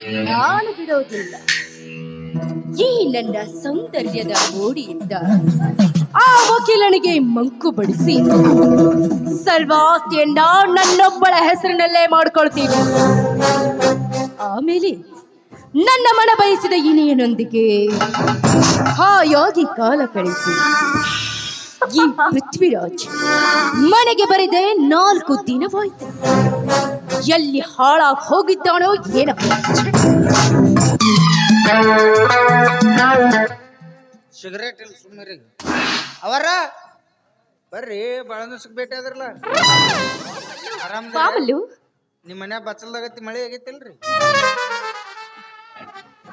ನಾನು ಬಿಡೋದಿಲ್ಲ. ಈ ನನ್ನ ಸೌಂದರ್ಯದ ಮೋಡಿಯಿಂದ ಆ ವಕೀಲನಿಗೆ ಮಂಕು ಬಡಿಸಿ ಸರ್ವಾಸ್ತಿಯನ್ನ ನನ್ನೊಬ್ಬಳ ಹೆಸರಿನಲ್ಲೇ ಮಾಡ್ಕೊಳ್ತೀನಿ ಆಮೇಲೆ ನನ್ನ ಮನ ಬಯಸಿದ ಇನಿಯನೊಂದಿಗೆ ಹಾಯಾಗಿ ಕಾಲ ಕಳಿಸಿ ಈ ಪೃಥ್ವಿರಾಜ್ ಮನೆಗೆ ಬರೆದೆ ನಾಲ್ಕು ದಿನವಾಯ್ತು. ಎಲ್ಲಿ ಹಾಳಾಗಿ ಹೋಗಿದ್ದಾನೋ ಏನಪ್ಪ ಸಿಗರೇಟ್ ಇಲ್ಲ ಸುಮ್ಮನೆ ಅವರ? ಬರ್ರಿ ಬಹಳ ದಿವ್ಸಕ್ಕೆ ಭೇಟಿ ಆದ್ರಲ್ಲ. ಆರಾಮ ಪಾವಲು ನಿಮ್ಮ ಮನ್ಯಾಗ ಬಚ್ಚಲ್ದಾಗತ್ತಿ ಮಳೆ ಆಗೈತಿಲ್ರಿ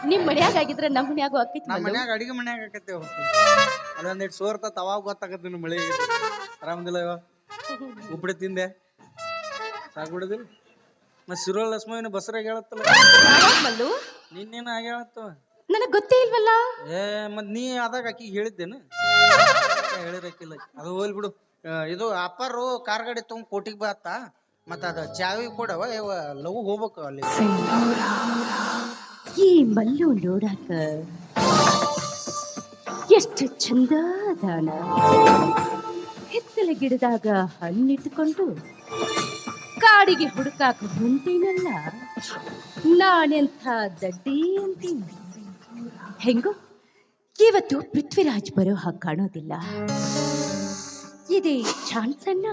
ನಿಮ್ ಮನ್ಯಾಗ ಆಗಿದ್ರೆ ನಮ್ ಮನ್ಯಾಗೂ ಆಕೈತಿ ನಮ್ಮ. ಮನ್ಯಾಗ ಅಡಿಗೆ ಮನ್ಯಾಗ ಆಕೈತಿ ಅಲ್ಲೊಂದಿಟ್ಟು ಸೋರ್ತ ಅವಾಗ ಗೊತ್ತಾಗತ್ತೆ ನಿಮ್ಮ ಮಳೆ ಆರಾಮದಿಲ್ಲ ಇವ? ಉಪ್ಪಿಡಿ ತಿಂದೆ? ಸಾಕ್ಬಿಡುದಿಲ್ಲ ಮತ್ ಸಿರೋಲ್ ಬಸರಾಗ ಹೇಳತ್ತಲ್ಲ. ಮಲ್ಲು ನಿನ್ನೇನ ಆಗ ಹೇಳತ್ತವ ನನಗ್ ಗೊತ್ತೇ ಇಲ್ವಲ್ಲ? ಏ ಮತ್ ನೀ ಅದಾಗ ಆಕಿಗೆ ಹೇಳಿದ್ದೇನು? ಹೇಳಿರಕ್ಕಿಲ್ಲ ಅದು ಹೋಲ್ ಬಿಡು. ಆ, ಇದು ಅಪ್ಪಾರು ಕಾರ್ ಗಾಡಿ ತಗೊಂಡ್ ಕೋಟಿಗೆ ಬಾತ ಮತ್ತ ಅದ ಚಾವಿ ಕೊಡವ? ಇವ ಲವ್ ಹೋಗ್ಬೇಕು ಅಲ್ಲಿ. ಈ ಮಲ್ಲು ನೋಡಾಕ ಎಷ್ಟು ಚಂದ ಅದಾನ ಹಿತ್ತಲ ಗಿಡದಾಗ ಹಣ್ಣಿಟ್ಟುಕೊಂಡು ಕಾಡಿಗೆ ಹುಡುಕಾಕ ಹೊಂಟೀನಲ್ಲ ನಾನೆಂಥ ದಡ್ಡಿ ಅಂತೀನಿ ಹೆಂಗೋ ಇವತ್ತು ಪೃಥ್ವಿರಾಜ್ ಬರೋ ಹಾಗೆ ಕಾಣೋದಿಲ್ಲ. ಇದೇ ಚಾನ್ಸ್ ಅನ್ನ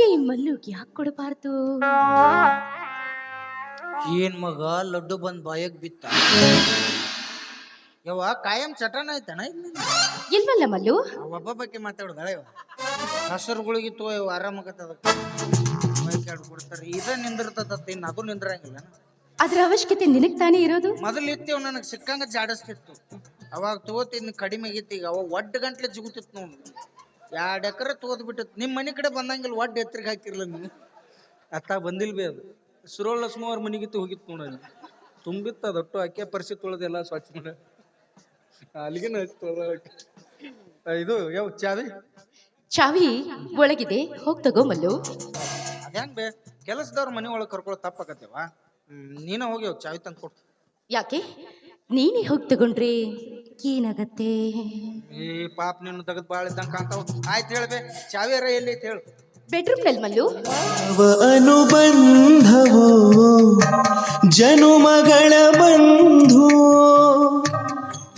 ಈ ಮಲ್ಲುಗೆ ಯಾಕೆ ಕೊಡಬಾರ್ದು? ಏನ್ ಮಗ ಲಡ್ಡು ಬಂದ್ ಬಾಯಕ್ ಬಿತ್ತ? ಯವ್ವ ಕಾಯಂ ಚಟನ ಐತಣ ಇಲ್ವಲ್ಲ ಮಲ್ಲು? ಒಬ್ಬ ಬಗ್ಗೆ ಮಾತಾಡುದಾಳ ಇವ? ಹಸರುಗಳಿಗೆ ತೋ ಇವು ಆರಾಮಾಗತ್ತದ ಮೈಕಾಡ್ ಕೊಡ್ತಾರ. ಇದ ನಿಂದಿರ್ತದ ಇನ್ನು ಅದು ನಿಂದ್ರಂಗಿಲ್ಲ. ಅದ್ರ ಅವಶ್ಯಕತೆ ನಿನಗ್ ತಾನೇ ಇರೋದು? ಮೊದಲು ಇತ್ತೇವ್ ನನಗ್ ಸಿಕ್ಕಂಗ ಜಾಡಸ್ತಿತ್ತು. ಅವಾಗ ತಗೋತಿದ್ನ ಕಡಿಮೆ ಆಗಿತ್ತು. ಈಗ ಅವಾಗ ಒಡ್ಡ ಗಂಟ್ಲೆ ಜಿಗುತ್ತಿತ್ತು ನೋಡಿ. ಎರಡ್ ಎಕರೆ ತೋದ್ ಬಿಟ್ಟಿತ್ತು ನಿಮ್ಮ ಮನೆ ಕಡೆ ಬಂದಂಗಿಲ್ಲ ಒಡ್ಡ ಎತ್ತರಿಗೆ ಹಾಕಿರ್ಲ ನೀವು ಅತ್ತ ಬಂದಿಲ್ ಬಿ ಅದು. ಸುರೋಳ ಲಕ್ಷ್ಮ ಅವ್ರ ಮನಿಗಿತ್ತು ಹೋಗಿತ್ತು ನೋಡಿ ತುಂಬಿತ್ತು ಅದೊಟ್ಟು ಅಕ್ಕಿ ಪರಿಸಿ ತೊಳೆದೆಲ್ಲ ಸ್ವಚ್ಛ ಮಾಡ ಅಲ್ಲಿಗೆ ಇದು ಯಾವ ಚಾವಿ ಚಾವಿ ಒಳಗಿದೆ. ಹೋಗ್ ತಗೋ ಮಲ್ಲು. ಅದ್ಯಾಂಗ ಬೇ? ಕೆಲಸದವ್ರ ಮನೆ ಒಳಗೆ ಕರ್ಕೊಳ್ಳೋ ತಪ್ಪಾಗತ್ತೇವ? ಹ್ಮ್ ನೀನ ಹೋಗಿ ಹೋಗ್ ಚಾವಿ ತಂದು ಕೊಡು. ಯಾಕೆ? ನೀನೇ ಹೋಗ್ ತಗೊಂಡ್ರೆ ಏನಾಗತ್ತೆ? ಈ ಪಾಪ ನೀನು ತೆಗೆದು ಬಾಳ ಇದ್ದಂಗ ಕಾಣ್ತಾವ. ಆಯ್ತು ಹೇಳ್ಬೇ ಚಾವಿಯರ ಎಲ್ಲಿ ಐತಿ ಹೇಳು. ಬೆಡ್ರೂಮ್ನಲ್ಲಿ ಮಲ್ಲು. ಯಾವ ಅನುಬಂಧವೋ ಜನುಮಗಳ ಬಂಧು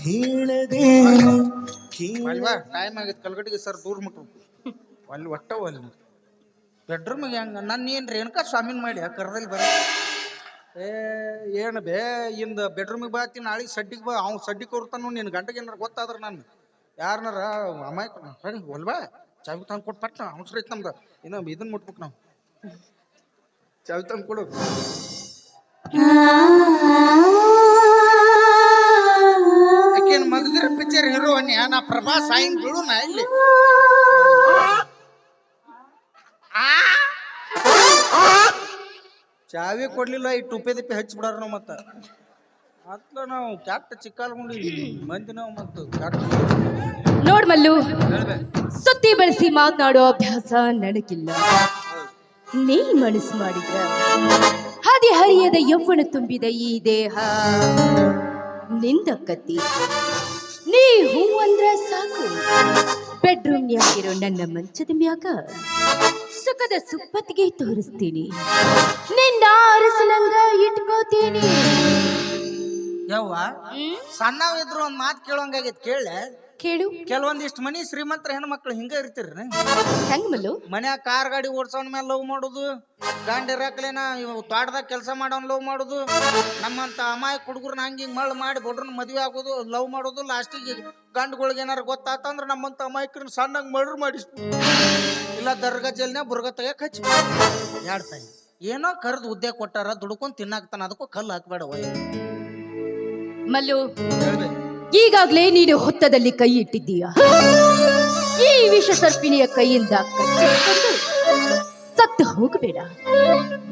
ಹೇಳದೇನು ಅಲ್ವಾ ಟೈಮ್ ಆಗಿತ್ತು ಕಲ್ಗಟ್ಟಿಗೆ ಸರ್ ದೂರ ಮುಟ್ಟು ಅಲ್ಲಿ ಒಟ್ಟ ಅಲ್ಲಿ ಬೆಡ್ರೂಮಿಗೆ ಹೆಂಗ ನನ್ನ ಏನ್ ರೇಣುಕಾ ಸ್ವಾಮಿನ ಮಾಡಿ ಕರ್ದಲ್ಲಿ ಬರ. ಏ ಏನು ಬೇ ಇಂದ ಬೆಡ್ರೂಮಿಗೆ ಬಾತಿ ನಾಳೆ ಸಡ್ಡಿಗೆ ಬಾ ಅವ್ನು ಸಡ್ಡಿ ಕೊರ್ತಾನು ನಿನ್ನ ಗಂಟೆಗೆ ಏನಾರ ಗೊತ್ತಾದ್ರ ನಾನು ಯಾರನಾರ ಅಮಾಯಕ ಸರಿ ಒಲ್ವಾ? ಚಾವಿ ತಂದು ಕೊಟ್ ಪಟ್ಟ ಅವಸರ ಐತೆ ನಮ್ದು. ಇನ್ನು ಇದನ್ ಮುಟ್ಬೇಕು ನಾವು. ಚಾವಿ ತಂದು ಕೊಡು. ಅನ್ಯ ನಾ ಪ್ರಭಾ ಬಿಡು ನಾ ಇಲ್ಲಿ ಚಾವಿ ಕೊಡ್ಲಿಲ್ಲ ಈ ಟುಪ್ಪೆ ದಿಪ್ಪೆ ಹಚ್ಚಿ ಬಿಡಾರ ನಾವು ಮತ್ತ. ಅತ್ಲ ನಾವು ಕ್ಯಾಟ್ ಚಿಕ್ಕಾಲ್ಕೊಂಡು ಮಂದಿ ನಾವು ಮತ್ತು ನೋಡ್ ಮಲ್ಲು. ಸುತ್ತಿ ಬಳಸಿ ಮಾತನಾಡೋ ಅಭ್ಯಾಸ ನನಗಿಲ್ಲ ನೀ ಮನಸ್ಸು ಮಾಡಿದ್ರ. ಹದಿ ಹರಿಯದ ಯೌವನ ತುಂಬಿದ ಈ ದೇಹ. ನಿಂದ ಕತ್ತಿ. ನೀ ಹೂ ಅಂದ್ರ ಸಾಕು. ಬೆಡ್ರೂಮ್ ಯಾಕಿರೋ ನನ್ನ ಮಂಚದ ಮ್ಯಾಗ? ಸುಖದ ಸುಪ್ಪತ್ತಿಗೆ ತೋರಿಸ್ತೀನಿ. ನಿನ್ನ ಅರಸನಂಗ ಇಟ್ಕೋತೀನಿ. ಯವ್ವ ಸಣ್ಣವಿದ್ರು ಒಂದ್ ಮಾತು ಕೇಳೋಂಗಾಗೈತಿ ಕೇಳೆ ಕೇಳು. ಕೆಲವೊಂದಿಷ್ಟು ಮನಿ ಶ್ರೀಮಂತರ ಹೆಣ್ಮಕ್ಳು ಹಿಂಗ ಇರ್ತೀರಿ ಹೆಂಗ್ ಮಲ್ಲು? ಮನ್ಯಾಗ ಕಾರ್ ಗಾಡಿ ಓಡ್ಸೋನ್ ಮೇಲೆ ಲವ್ ಮಾಡುದು ಗಾಂಡಿ ರಾಕ್ಲೇನ ಇವ್ ತೋಟದಾಗ ಕೆಲಸ ಮಾಡೋನ್ ಲವ್ ಮಾಡುದು ನಮ್ಮಂತ ಅಮಾಯಕ ಹುಡುಗರ್ನ ಹಂಗ ಹಿಂಗ್ ಮಳ್ ಮಾಡಿ ಬಡ್ರನ್ನ ಮದ್ವೆ ಆಗೋದು ಲವ್ ಮಾಡೋದು ಲಾಸ್ಟಿಗೆ ಗಂಡುಗಳಿಗೆ ಏನಾರ ಗೊತ್ತಾತಂದ್ರ ನಮ್ಮಂತ ಅಮಾಯಕರನ್ನ ಸಣ್ಣಂಗ್ ಮರ್ಡರ್ ಮಾಡಿಸ್ ಇಲ್ಲ ದರ್ಗಾ ಜೈಲ್ನ್ಯಾಗ ಬುರ್ಗ ತೆಗಿಯಕ್ ಹಚ್ಚಿ ಎರಡ್ ತಾಯಿ ಏನೋ ಕರೆದು ಹುದ್ದೆ ಕೊಟ್ಟಾರ ದುಡ್ಕೊಂಡ್ ತಿನ್ನಾಕ್ತಾನ ಅದಕ್ಕೂ ಕಲ್ಲು ಹಾಕ್ಬೇಡ ಮಲ್ಲು. ಹೇಳ್ಬೇಕು ಈಗಾಗ್ಲೇ ನೀನು ಹೊತ್ತದಲ್ಲಿ ಕೈ ಇಟ್ಟಿದ್ದೀಯ? ಈ ವಿಷ ಸರ್ಪಿಣಿಯ ಕೈಯಿಂದ ಸತ್ತು ಹೋಗಬೇಡ.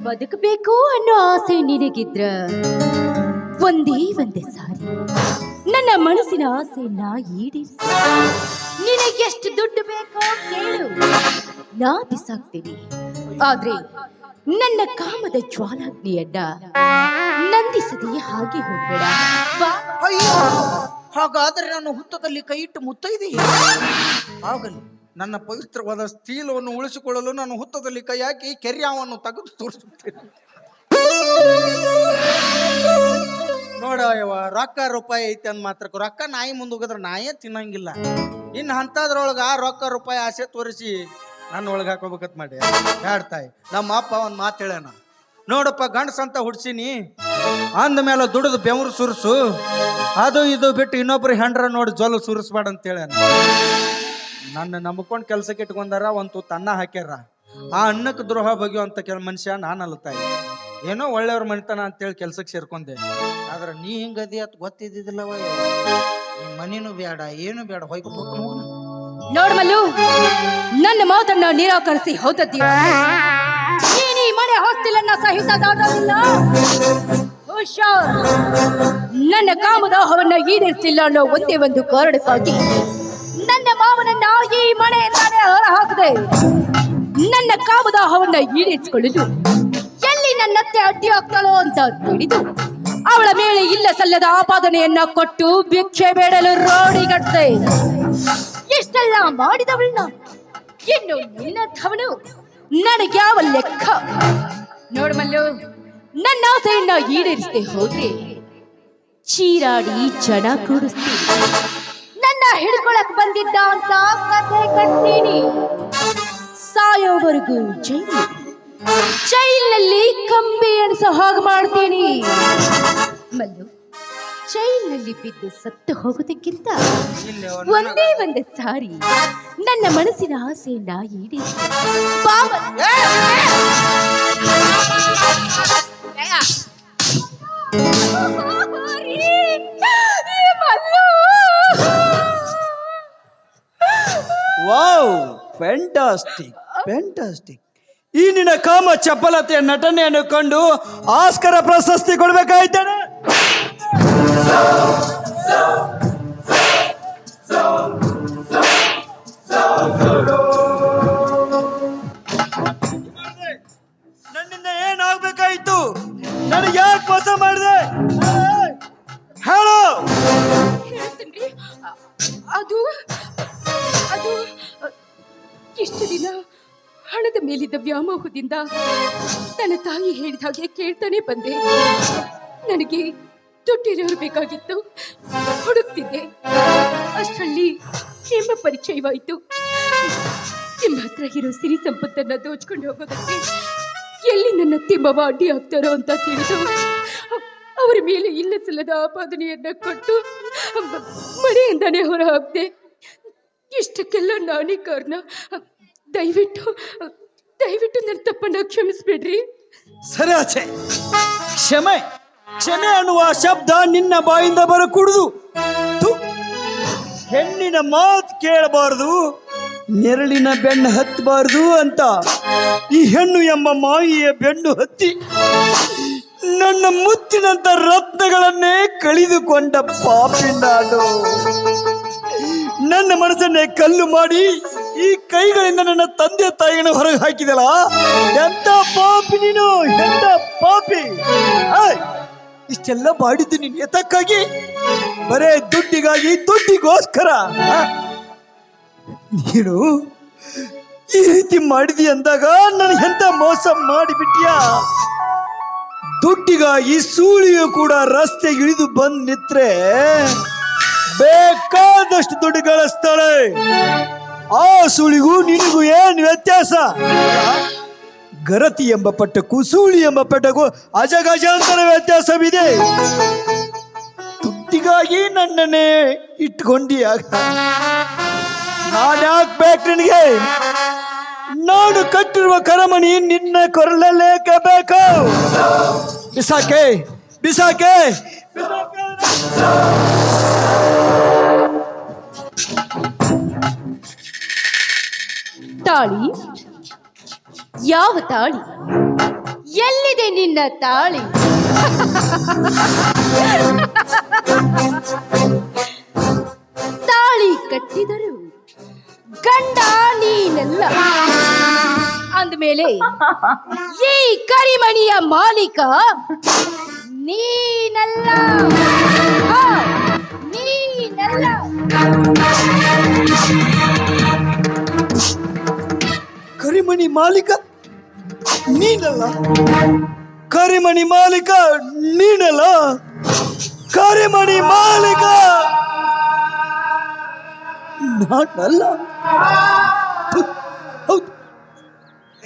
ಬದುಕಬೇಕು ಅನ್ನೋ ಆಸೆ ನಿನಗಿದ್ರ ಒಂದೇ ಒಂದೇ ಸಾರಿ. ನನ್ನ ಮನಸ್ಸಿನ ಆಸೆಯನ್ನ ಈಡೇರಿಸಿ. ನಿನಗೆಷ್ಟು ದುಡ್ಡು ಬೇಕೋ ಕೇಳು. ನಾ ಬಿಸಾಕ್ತೀನಿ. ಆದ್ರೆ ನನ್ನ ಕಾಮದ ಜ್ವಾಲಾಗ್ನಿಯನ್ನ ನಂದಿಸದೆಯೇ ಹಾಗೆ ಹೋಗ್ಬೇಡ. ಹಾಗಾದ್ರೆ ನಾನು ಹುತ್ತದಲ್ಲಿ ಕೈ ಇಟ್ಟು ಮುತ್ತೈದೆ ಆಗಲಿ, ನನ್ನ ಪವಿತ್ರವಾದ ಸ್ಥೀಲವನ್ನು ಉಳಿಸಿಕೊಳ್ಳಲು ನಾನು ಹುತ್ತದಲ್ಲಿ ಕೈ ಹಾಕಿ ಕೆರ್ಯಾವನ್ನು ತೆಗೆದು ತೋರಿಸುತ್ತೇನೆ. ನೋಡ ಯವ್ವ, ರೊಕ್ಕ ರೂಪಾಯಿ ಐತಿ ಅಂದ್ ಮಾತ್ರ ರೊಕ್ಕ ನಾಯಿ ಮುಂದೆ ನಾಯೇ ತಿನ್ನಂಗಿಲ್ಲ. ಇನ್ನು ಅಂತದ್ರೊಳಗ ಆ ರೊಕ್ಕ ರೂಪಾಯಿ ಆಸೆ ತೋರಿಸಿ ನನ್ನ ಒಳಗೆ ಹಾಕೋಬೇಕತ್ ಮಾಡಿ ತಾಯಿ, ನಮ್ಮ ಅಪ್ಪ ಒಂದು ಮಾತು ಹೇಳ್ಯಾನ ನೋಡಪ್ಪ ಗಂಡಸ ಅಂತ ಹುಡ್ಸಿನಿ. ಅಂದ ಮೇಲೆ ದುಡಿದು ಬೆವರು ಸುರಿಸು. ಅದು ಇದು ಬಿಟ್ಟು ಇನ್ನೊಬ್ರು ಹೆಂಡ್ರ ನೋಡಿ ಜೊಲ್ ಸುರಿಸ್ಬೇಡ ಅಂತ ಹೇಳ್ಯಾನ. ನನ್ನ ನಂಬ್ಕೊಂಡು ಕೆಲ್ಸಕ್ಕೆ ಇಟ್ಕೊಂಡಾರ ಒಂದು ತುತ್ತು ಅನ್ನ ಹಾಕ್ಯಾರ. ಆ ಅನ್ನಕ್ಕೆ ದ್ರೋಹ ಅಂತ ಕೆಲ ಮನುಷ್ಯ ನಾನು ತಾಯಿ ಏನೋ ಒಳ್ಳೆಯವ್ರ ಮನಿತನ ಅಂತೇಳಿ ಕೆಲ್ಸಕ್ಕೆ ಸೇರ್ಕೊಂಡೆ. ಆದ್ರೆ ನೀ ಹಿಂಗದಿ ಅತ್ ಗೊತ್ತಿದ್ದಿದ್ದಿಲ್ಲವ. ನಿಮ್ ಮನಿನೂ ಬೇಡ ಏನು ಬೇಡ ಹೋಗ್ಬಿಟ್ಟು ನೋಡ್ಮಲ್ಲು ನನ್ನ ಮಾತನ್ನ ನಿರಾಕರಿಸಿ ಹೋದದ್ದೀಯ ಮನೆ ಹೋಗ್ತಿಲ್ಲ ಸಹಿಸದಾಗಿಲ್ಲ ಹುಷಾರ್. ನನ್ನ ಕಾಮದಾಹವನ್ನ ಈಡೇರಿಸಿಲ್ಲ ಅನ್ನೋ ಒಂದೇ ಒಂದು ಕಾರಣಕ್ಕಾಗಿ ನನ್ನ ಮಾವನನ್ನ ಈ ಮನೆಯಿಂದಾನೇ ಹೊರ ಹಾಕಿದೆ ನನ್ನ ಕಾಮದಾಹವನ್ನ ಈಡೇರಿಸಿಕೊಳ್ಳಲು ಎಲ್ಲಿ ನನ್ನತ್ತೆ ಅಡ್ಡಿ ಆಗ್ತಾಳೋ ಅಂತ ತಿಳಿದು ಅವಳ ಮೇಲೆ ಇಲ್ಲ ಸಲ್ಲದ ಆಪಾದನೆಯನ್ನ ಕೊಟ್ಟು ಭಿಕ್ಷೆ ಬೇಡಲು ರೋಡಿಗಟ್ಟೆ ಇಷ್ಟೆಲ್ಲ ಮಾಡಿದವಳನ್ನ? ಇನ್ನು ನಿನ್ನಂಥವನು ನನಗ್ಯಾವ ಲೆಕ್ಕ? ನೋಡ್ಮಲ್ಲು ನನ್ನ ಆಸೆಯನ್ನ ಈಡೇರಿಸದೆ ಹೋದ್ರೆ ಚೀರಾಡಿ ಜನ ಕೂಡಿಸ್ತೀನಿ. ನನ್ನ ಹಿಡ್ಕೊಳಕ್ ಬಂದಿದ್ದ ಅಂತ ಕಥೆ ಕಟ್ತೀನಿ. ಸಾಯೋವರೆಗೂ ಜೈಲು. ಜೈಲಿನಲ್ಲಿ ಕಂಬಿ ಎಣಿಸೋ ಹಾಗೆ ಮಾಡ್ತೀನಿ. ಮಲ್ಲು ಜೈಲಿನಲ್ಲಿ ಬಿದ್ದು ಸತ್ತು ಹೋಗೋದಕ್ಕಿಂತ ಒಂದೇ ಒಂದೇ ಸಾರಿ ನನ್ನ ಮನಸ್ಸಿನ ಆಸೆಯನ್ನ ಈಡೇರಿಸಿ ವಾವ್ ಫ್ಯಾಂಟಾಸ್ಟಿಕ್ ಫ್ಯಾಂಟಾಸ್ಟಿಕ್ ಈ ನಿನ್ನ ಕಾಮ ಚಪಲತೆಯ ನಟನೆಯನ್ನು ಕಂಡು ಆಸ್ಕರ ಪ್ರಶಸ್ತಿ ಕೊಡ್ಬೇಕಾಯ್ತಾನೆ? ನನ್ನಿಂದ ಏನಾಗ್ಬೇಕಾಯ್ತು? ನನಗೆ ಯಾಕೆ ಮೋಸ ಮಾಡಿದೆ? ಹೇಳು. ಅದು ಅದು ಎಷ್ಟು ದಿನ ಹಣದ ಮೇಲಿದ್ದ ವ್ಯಾಮೋಹದಿಂದ ನನ್ನ ತಾಯಿ ಹೇಳಿದ ಹಾಗೆ ಕೇಳ್ತಾನೆ ಬಂದೆ. ನನಗೆ ದುಡ್ಡಿರೋರು ಬೇಕಾಗಿತ್ತು ಹುಡುಕ್ತಿದ್ದೆ. ಅಷ್ಟರಲ್ಲಿ ನಿಮ್ಮ ಪರಿಚಯವಾಯಿತು. ನಿಮ್ಮ ಹತ್ರ ಇರೋ ಸಿರಿ ಸಂಪತ್ತನ್ನ ದೋಚ್ಕೊಂಡು ಹೋಗೋದಕ್ಕೆ ಎಲ್ಲಿ ನನ್ನ ತಿಮ್ಮವ ಅಡ್ಡಿ ಆಗ್ತಾರೋ ಅಂತ ತಿಳಿದು, ಅವರ ಮೇಲೆ ಇಲ್ಲ ಸಲ್ಲದ ಆಪಾದನೆಯನ್ನ ಕೊಟ್ಟು ಮನೆಯಿಂದಾನೇ ಹೊರ ಇಷ್ಟಕ್ಕೆಲ್ಲ ನಾನೇ ಕಾರಣ. ದಯವಿಟ್ಟು ದಯವಿಟ್ಟು ನನ್ನ ತಪ್ಪನ್ನ ಕ್ಷಮಿಸ್ಬೇಡ್ರಿ. ಸರಿ ಆಚೆ. ಕ್ಷಮೆ. ಕ್ಷಮೆ ಅನ್ನುವ ಶಬ್ದ ನಿನ್ನ ಬಾಯಿಂದ ಬರಕೂಡುದು. ಹೆಣ್ಣಿನ ಮಾತು ಕೇಳಬಾರದು, ನೆರಳಿನ ಬೆನ್ನು ಹತ್ತಬಾರದು ಅಂತ. ಈ ಹೆಣ್ಣು ಎಂಬ ಮಾಯಿಯ ಬೆನ್ನು ಹತ್ತಿ ನನ್ನ ಮುತ್ತಿನಂತ ರತ್ನಗಳನ್ನೇ ಕಳೆದುಕೊಂಡ ಪಾಪಿ ನಾನು ನನ್ನ ಮನಸ್ಸನ್ನೇ ಕಲ್ಲು ಮಾಡಿ ಈ ಕೈಗಳಿಂದ ನನ್ನ ತಂದೆ ತಾಯಿಯನ್ನು ಹೊರಗೆ ಹಾಕಿದಳ ಎಂತ ಪಾಪಿ ನೀನು ಎಂತ ಪಾಪಿ? ಇಷ್ಟೆಲ್ಲ ಮಾಡಿದ್ದು ನೀನು ಎತಕ್ಕಾಗಿ? ಬರೇ ದುಡ್ಡಿಗಾಗಿ ದುಡ್ಡಿಗೋಸ್ಕರ ನೀನು ಈ ರೀತಿ ಮಾಡಿದಿ ಅಂದಾಗ ನನಗೆ ಎಂತ ಮೋಸ ಮಾಡಿಬಿಟ್ಟಿಯಾ ದುಡ್ಡಿಗಾಗಿ ಸೂಳಿಯು ಕೂಡ ರಸ್ತೆ ಇಳಿದು ಬಂದ್ ನಿತ್ರೆ ಬೇಕಾದಷ್ಟು ದುಡ್ಡು ಗಳಿಸ್ತಾಳೆ ಆ ಸುಳಿಗೂ ನಿನಗೂ ಏನ್ ವ್ಯತ್ಯಾಸ? ಗರತಿ ಎಂಬ ಪಟ್ಟ, ಕುಸೂಳಿ ಎಂಬ ಪಟ್ಟಗೂ ಅಜಗಜಾಂತರ ವ್ಯತ್ಯಾಸವಿದೆ. ತುಟ್ಟಿಗಾಗಿ ನನ್ನನ್ನೇ ಇಟ್ಕೊಂಡಿಯಾಗ ನಾನ್ಯಾಕ್ ಬೇಕು ನಿನಗೆ? ನಾನು ಕಟ್ಟಿರುವ ಕರಮಣಿ ನಿನ್ನ ಕೊರಳಲ್ಲೇ ಬೇಕು ಬಿಸಾಕೆ ಬಿಸಾಕೆ ಬಿಸಾಕೆ. ತಾಳಿ ಯಾವ ತಾಳಿ ಎಲ್ಲಿದೆ ನಿನ್ನ ತಾಳಿ ತಾಳಿ ಕಟ್ಟಿದರು ಗಂಡ ನೀನಲ್ಲ ಅಂದಮೇಲೆ ಈ ಕರಿಮಣಿಯ ಮಾಲೀಕ ನೀನಲ್ಲ ನೀನಲ್ಲ ಹೋ, ನೀನಲ್ಲ ಕರಿಮಣಿ ಮಾಲೀಕ, ನೀನಲ್ಲ. ಕರಿಮಣಿ ಮಾಲೀಕ, ನೀನಲ್ಲ. ಕರಿಮಣಿ ಮಾಲೀಕ. ನಾನಲ್ಲ. ಹೌದು.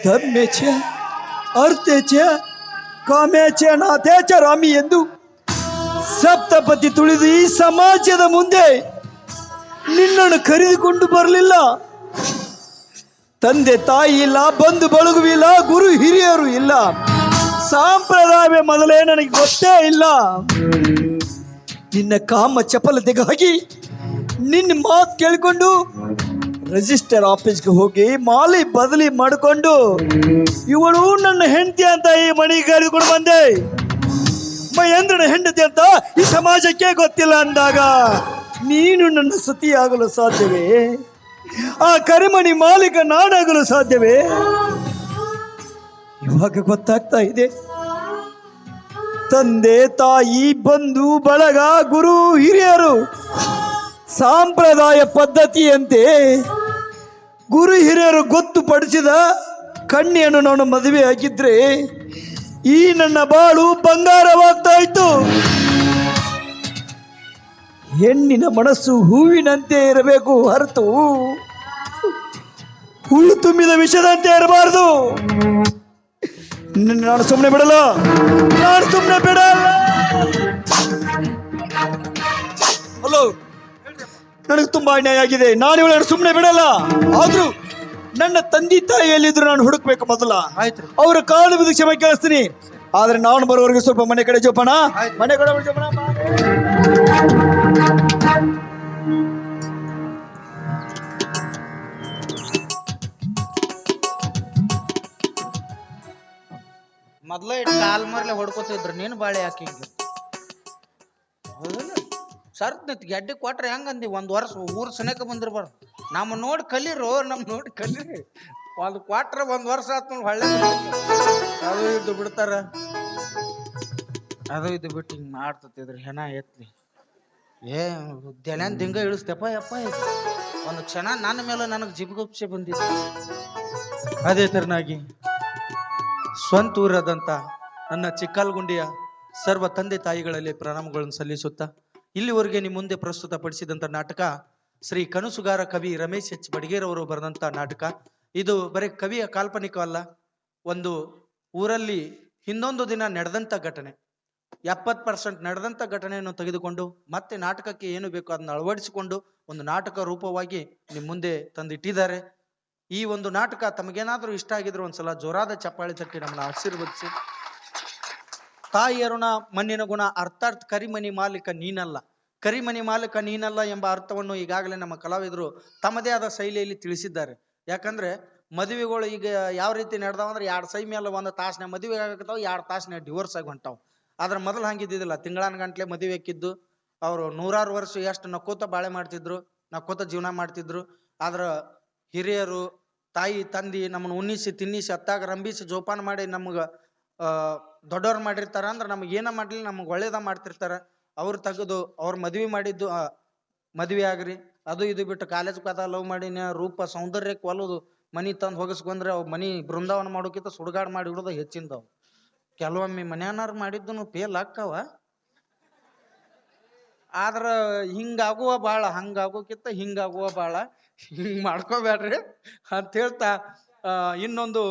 ಧರ್ಮೇಚ ಅರ್ಥೇಚ ಕಾಮೇಚ ನಾಥೇಚ ರಾಮಿ ಎಂದು ಸಪ್ತಪತಿ ತುಳಿದು ಈ ಸಮಾಜದ ಮುಂದೆ ನಿನ್ನನ್ನು ಕರೆದುಕೊಂಡು ಬರಲಿಲ್ಲ. ತಂದೆ ತಾಯಿ ಇಲ್ಲ, ಬಂಧು ಬಳಗುವಿಲ್ಲ ಗುರು ಹಿರಿಯರು ಇಲ್ಲ. ಸಾಂಪ್ರದಾಯ ಮೊದಲೇ ನನಗೆ ಗೊತ್ತೇ ಇಲ್ಲ. ನಿನ್ನ ಕಾಮ ಚಪಲತೆಗಾಗಿ ನಿನ್ನ ಮಾತು ಕೇಳಿಕೊಂಡು ರಿಜಿಸ್ಟರ್ ಆಫೀಸ್ಗೆ ಹೋಗಿ ಮಾಲಿ ಬದಲಿ ಮಾಡಿಕೊಂಡು ಇವಳು ನನ್ನ ಹೆಂಡತಿ ಅಂತ ಈ ಮನೆಗೆ ಕರೆದುಕೊಂಡು ಬಂದೆ. ಮಹೇಂದ್ರನ ಹೆಂಡತಿ ಅಂತ ಈ ಸಮಾಜಕ್ಕೆ ಗೊತ್ತಿಲ್ಲ ಅಂದಾಗ ನೀನು ನನ್ನ ಸತಿಯಾಗಲು ಸಾಧ್ಯವೇ? ಆ ಕರಿಮಣಿ ಮಾಲೀಕ ನಾಡಾಗಲು ಸಾಧ್ಯವೇ? ಇವಾಗ ಗೊತ್ತಾಗ್ತಾ ಇದೆ. ತಂದೆ ತಾಯಿ ಬಂಧು ಬಳಗ ಗುರು ಹಿರಿಯರು ಸಾಂಪ್ರದಾಯ ಪದ್ಧತಿಯಂತೆ ಗುರು ಹಿರಿಯರು ಗೊತ್ತುಪಡಿಸಿದ ಕಣ್ಣಿಯನ್ನು ನಾನು ಮದುವೆ ಆಗಿದ್ರೆ ಈ ನನ್ನ ಬಾಳು ಬಂಗಾರವಾಗ್ತಾ ಇತ್ತು. ಹೆಣ್ಣಿನ ಮನಸ್ಸು ಹೂವಿನಂತೆ ಇರಬೇಕು ಹೊರತು ಹುಳು ತುಂಬಿದ ವಿಷದಂತೆ ಇರಬಾರದು. ನಾನು ಸುಮ್ಮನೆ ಬಿಡಲ್ಲ. ನಾನು ಸುಮ್ಮನೆ ಬಿಡಲ್ಲ. ಹಲೋ. ನನಗೆ ತುಂಬಾ ಅನ್ಯಾಯ ಆಗಿದೆ. ನಾನು ಇವಳನ್ನು ಸುಮ್ಮನೆ ಬಿಡಲ್ಲ. ಆದ್ರೂ ನನ್ನ ತಂದೆ ತಾಯಿ ಎಲ್ಲಿದ್ರು ನಾನು ಹುಡುಕ್ಬೇಕು ಮೊದಲ. ಅವರ ಕಾಲು ಬಿದ್ದು ಕ್ಷಮೆ ಕೇಳಿಸ್ತೀನಿ. ಆದ್ರೆ ನಾನು ಬರೋವರೆಗೆ ಸ್ವಲ್ಪ ಮನೆ ಕಡೆ ಜೋಪಾನ. ಮನೆ ಕಡೆ ಜೋಪಾನ ಮರ್ಲೆ ಹೊಡ್ಕೋತಿದ್ರು. ನೀನು ಬಾಳೆ ಯಾಕೆ ಹಿಂಗೆ. ಹೌದಲ್ಲ. ಸರ್ತ್ ಗೆಡ್ಡೆ ಕೊಟ್ರೆ ಹೆಂಗಂದಿ ಒಂದ್ ವರ್ಷ ಊರ್ ಸನೇಕ ಬಂದಿರ್ಬಾರ್ದು. ನಮ್ಮ ನೋಡಿ ಕಲೀರು ನಮ್ ನೋಡಿ ಕಲೀರಿ. ಒಂದು ಕ್ವಾಟ್ರ ಒಂದ್ ವರ್ಷ ಆತ್ ಹೊಳ್ಳೆ ಅದು ಇದು ಬಿಡ್ತಾರ. ಅದು ಇದು ಬಿಟ್ಟು ಹಿಂಗ್ ಮಾಡ್ತತಿದ್ರು ಹೆಣ ಎತ್ಲಿ. ಏ ದೆಲ್ಯಾನ್ ದಿಂಗ ಇಳಿಸ್ತೇಪ ಯಪ್ಪ ಒಂದು ಕ್ಷಣ ನನ್ನ ಮೇಲೆ ನನಗೆ ಜಿಬ್ಗುಪ್ಸೆ ಬಂದಿತ್ತು ಅದೇ ತರನಾಗಿ ಸ್ವಂತ ಊರಾದಂತ ನನ್ನ ಚಿಕ್ಕಲ್ಗುಂಡಿಯ ಸರ್ವ ತಂದೆ ತಾಯಿಗಳಲ್ಲಿ ಪ್ರಣಾಮಗಳನ್ನು ಸಲ್ಲಿಸುತ್ತಾ, ಇಲ್ಲಿವರೆಗೆ ನಿಮ್ಮ ಮುಂದೆ ಪ್ರಸ್ತುತಪಡಿಸಿದಂತ ನಾಟಕ ಶ್ರೀ ಕನಸುಗಾರ ಕವಿ ರಮೇಶ್ ಎಚ್. ಬಡಗೇರವರು ಬರೆದಂತ ನಾಟಕ. ಇದು ಬರೀ ಕವಿಯ ಕಾಲ್ಪನಿಕವಲ್ಲ ಒಂದು ಊರಲ್ಲಿ ಹಿಂದೊಂದು ದಿನ ನಡೆದಂತ ಘಟನೆ. ಎಪ್ಪತ್ ಪರ್ಸೆಂಟ್ ನಡೆದಂತ ಘಟನೆಯನ್ನು ತೆಗೆದುಕೊಂಡು ಮತ್ತೆ ನಾಟಕಕ್ಕೆ ಏನು ಬೇಕೋ ಅದನ್ನ ಅಳವಡಿಸಿಕೊಂಡು ಒಂದು ನಾಟಕ ರೂಪವಾಗಿ ನಿಮ್ಮ ಮುಂದೆ ತಂದಿಟ್ಟಿದ್ದಾರೆ. ಈ ಒಂದು ನಾಟಕ ತಮಗೇನಾದ್ರೂ ಇಷ್ಟ ಆಗಿದ್ರೆ ಒಂದ್ಸಲ ಜೋರಾದ ಚಪ್ಪಾಳೆ ತಟ್ಟಿ ನಮ್ಮನ್ನ ಆಶೀರ್ವದಿಸಿ. ತಾಯಿಯರುಣ ಮಣ್ಣಿನ ಗುಣ ಅರ್ಥಾತ್ ಕರಿಮನಿ ಮಾಲೀಕ ನೀನಲ್ಲ. ಕರಿಮನಿ ಮಾಲೀಕ ನೀನಲ್ಲ ಎಂಬ ಅರ್ಥವನ್ನು ಈಗಾಗಲೇ ನಮ್ಮ ಕಲಾವಿದರು ತಮ್ಮದೇ ಆದ ಶೈಲಿಯಲ್ಲಿ ತಿಳಿಸಿದ್ದಾರೆ. ಯಾಕಂದ್ರೆ ಮದುವೆಗಳು ಈಗ ಯಾವ ರೀತಿ ನಡೆದಾವ ಅಂದ್ರೆ ಎರಡು ಸೈ ಮೇಲೆ ಒಂದು ತಾಸನೆ ಮದುವೆ ಆಗತ್ತಾವ ಎರಡು ತಾಸನೆ ಡಿವೋರ್ಸ್ ಆಗಿ ಹೊಂಟಾವ. ಆದ್ರೆ ಮೊದಲು ಹಂಗಿದ್ದಿದ್ದಿಲ್ಲ. ತಿಂಗಳಾನ ಗಂಟ್ಲೆ ಮದುವೆ ಹಾಕಿದ್ದು. ಅವರು ನೂರಾರು ವರ್ಷ ಎಷ್ಟು ನಕ್ಕೋತ ಬಾಳೆ ಮಾಡ್ತಿದ್ರು, ನಕ್ಕೋತ ಜೀವನ ಮಾಡ್ತಿದ್ರು. ಆದ್ರ ಹಿರಿಯರು, ತಾಯಿ, ತಂದಿ ನಮ್ಮನ್ನು ಉಣ್ಣಿಸಿ, ತಿನ್ನಿಸಿ, ಅತ್ತಾಗ ರಂಬಿಸಿ ಜೋಪಾನ ಮಾಡಿ ನಮ್ಗ ದೊಡ್ಡವ್ರು ಮಾಡಿರ್ತಾರ ಅಂದ್ರ ನಮ್ಗೆ ಏನ ಮಾಡ್ಲಿ, ನಮ್ಗೆ ಒಳ್ಳೇದ ಮಾಡ್ತಿರ್ತಾರ. ಅವ್ರು ತೆಗೆದು, ಅವ್ರ ಮದ್ವಿ ಮಾಡಿದ್ದು ಮದ್ವೆ ಆಗ್ರಿ. ಅದು ಇದು ಬಿಟ್ಟು ಕಾಲೇಜ್ ಕದ ಲವ್ ಮಾಡಿನ ರೂಪ ಸೌಂದರ್ಯಕ್ಕೆ ಒಲದು ಮನಿ ತಂದು ಹೋಗಿಸ್ಕೊಂಡ್ರೆ ಅವ್ ಮನಿ ಬೃಂದಾವನ ಮಾಡೋಕ್ಕಿಂತ ಸುಡುಗಾಡ್ ಮಾಡಿ ಬಿಡೋದು ಹೆಚ್ಚಿಂದವು ಕೆಲವೊಮ್ಮೆ ಮನ್ಯಾನಾರು ಮಾಡಿದ್ದು ಫೇಲ್ ಆಕ್ಕವ. ಆದ್ರ ಹಿಂಗಾಗುವ ಬಾಳ ಹಂಗಾಗೋಕ್ಕಿಂತ ಹಿಂಗಾಗುವ ಬಾಳ. ಹಿಂಗ್ ಮಾಡ್ಕೋಬೇಡ್ರಿ ಅಂತ ಹೇಳ್ತಾ ಇನ್ನೊಂದು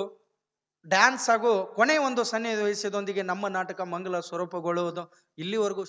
ಡ್ಯಾನ್ಸ್ ಹಾಗೂ ಕೊನೆ ಒಂದು ಸನ್ನಿವೇಶದೊಂದಿಗೆ ನಮ್ಮ ನಾಟಕ ಮಂಗಲ ಸ್ವರೂಪಗೊಳ್ಳುವುದು ಇಲ್ಲಿವರೆಗೂ